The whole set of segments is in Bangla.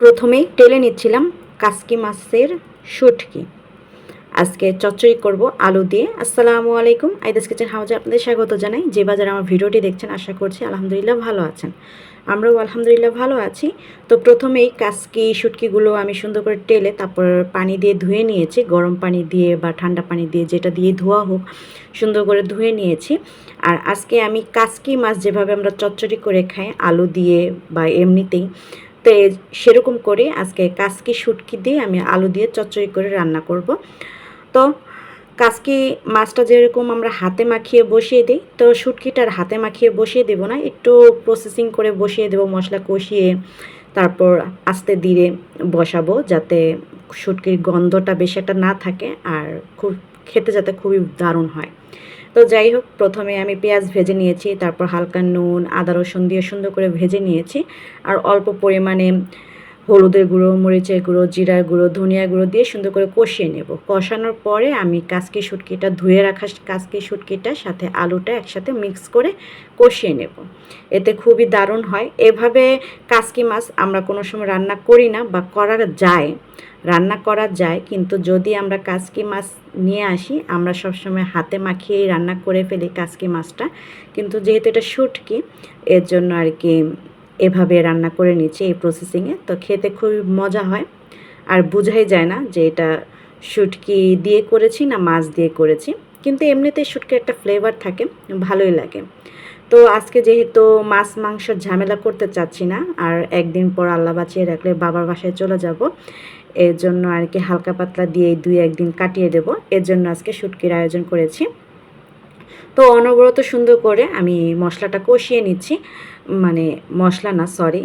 প্রথমেই টেলে নিচ্ছিলাম কাসকি মাছের শুটকি। আজকে চচ্চড়ি করব আলু দিয়ে। আসসালামু আলাইকুম। আইদাস কিচেন হাউজে আপনাদের স্বাগত জানাই। যে বাজার আমার ভিডিওটি দেখছেন আশা করছি আলহামদুলিল্লাহ ভালো আছেন। আমরাও আলহামদুলিল্লাহ ভালো আছি। তো প্রথমেই কাসকি শুটকিগুলো আমি সুন্দর করে টেলে তারপর পানি দিয়ে ধুয়ে নিয়েছি। গরম পানি দিয়ে বা ঠান্ডা পানি দিয়ে যেটা দিয়ে ধোয়া হোক, সুন্দর করে ধুয়ে নিয়েছি। আর আজকে আমি কাসকি মাছ যেভাবে আমরা চচ্চড়ি করে খাই, আলু দিয়ে বা এমনিতেই তো সেরকম করে আজকে কাসকি শুটকি দিয়ে আমি আলু দিয়ে চচ্চড়ি করে রান্না করব। তো কাসকি মাছটা যেরকম আমরা হাতে মাখিয়ে বসিয়ে দিই, তো শুটকিটার হাতে মাখিয়ে বসিয়ে দেবো না, একটু প্রসেসিং করে বসিয়ে দেবো মশলা কষিয়ে, তারপর আস্তে ধীরে বসাবো যাতে শুটকির গন্ধটা বেশি একটা না থাকে আর খুব খেতে যাতে খুবই দারুণ হয়। তো যাই হোক, প্রথমে আমি পেঁয়াজ ভেজে নিয়েছি, তারপর হালকা নুন, আদা রসুন দিয়ে সুন্দর করে ভেজে নিয়েছি। আর অল্প পরিমাণে হলুদের গুঁড়ো, মরিচের গুঁড়ো, জিরার গুঁড়ো ধনিয়া গুঁড়ো দিয়ে সুন্দর করে কষিয়ে নেব। কষানোর পরে আমি কাসকি শুটকিটা, ধুয়ে রাখা কাসকি শুটকিটার সাথে আলুটা একসাথে মিক্স করে কষিয়ে নেব। এতে খুবই দারুণ হয়। এভাবে কাসকি মাছ আমরা কোনো সময় রান্না করি না বা করা যায়, রান্না করা যায়, কিন্তু যদি আমরা কাসকি মাছ নিয়ে আসি, আমরা সবসময় হাতে মাখিয়েই রান্না করে ফেলি কাসকি মাছটা। কিন্তু যেহেতু এটা শুটকি, এর জন্য আর কি এভাবে রান্না করে নিচ্ছি এই প্রসেসিংয়ে তো খেতে খুবই মজা হয়। আর বোঝাই যায় না যে এটা শুটকি দিয়ে করেছি না মাছ দিয়ে করেছি। কিন্তু এমনিতে শুটকির একটা ফ্লেভার থাকে, ভালোই লাগে। তো আজকে যেহেতু মাছ মাংসর ঝামেলা করতে চাচ্ছি না, আর একদিন পর আল্লাহ বাঁচিয়ে রাখলে বাবার বাসায় চলে যাব, এর জন্য আর কি হালকা পাতলা দিয়ে দুই একদিন কাটিয়ে দেব। এর জন্য আজকে শুটকির আয়োজন করেছি। তো অনবরত সুন্দর করে আমি মশলাটা কষিয়ে নিচ্ছি। মানে মশলা না সরি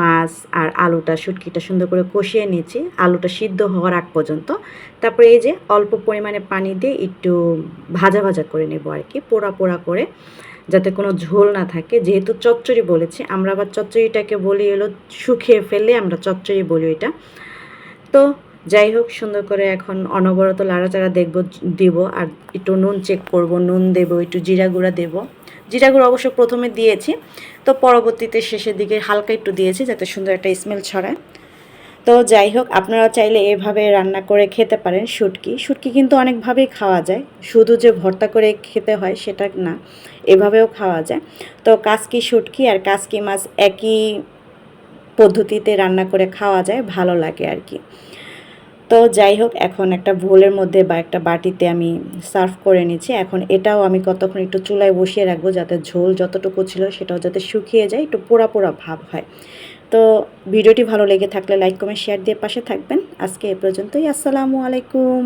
মাছ আর আলুটা, শুটকিটা সুন্দর করে কষিয়ে নিচ্ছি। আলুটা সিদ্ধ হওয়ার আগ পর্যন্ত। তারপরে এই যে অল্প পরিমাণে পানি দিয়ে একটু ভাজা ভাজা করে নেব আর কি, পোড়া পোড়া করে, যাতে কোনো ঝোল না থাকে। যেহেতু চচ্চড়ি বলেছি, আমরা আবার চচ্চড়িটাকে বলি এলো শুকিয়ে ফেললে আমরা চচ্চড়ি বলি এটা তো যাই হোক, সুন্দর করে এখন অনবরত লাড়াচাড়া দেখব, দিব। আর একটু নুন চেক করব, নুন দেব, একটু জিরা গুঁড়া দেব। জিরা গুঁড়ো অবশ্য প্রথমে দিয়েছি, তো পরবর্তীতে শেষের দিকে হালকা একটু দিয়েছি যাতে সুন্দর একটা স্মেল ছড়ায়। তো যাই হোক আপনারা চাইলে এভাবে রান্না করে খেতে পারেন, শুটকি। শুটকি কিন্তু অনেকভাবেই খাওয়া যায়। শুধু যে ভর্তা করে খেতে হয় সেটা না, এভাবেও খাওয়া যায়। তো কাসকি শুটকি আর কাসকি মাছ একই পদ্ধতিতে রান্না করে খাওয়া যায়, ভালো লাগে আর কি। তো যাই হোক, এখন একটা ভোলের মধ্যে বা একটা বাটিতে আমি সার্ভ করে নিচ্ছি। এখন এটাও আমি কতক্ষণ একটু চুলায় বসিয়ে রাখব যাতে ঝোল যতটুকু ছিল সেটাও যাতে শুকিয়ে যায়, একটু পোড়া পোড়া ভাব হয়। তো ভিডিওটি ভালো লেগে থাকলে লাইক, কমেন্ট, শেয়ার দিয়ে পাশে থাকবেন। আজকে এ পর্যন্তই, আসসালামু আলাইকুম।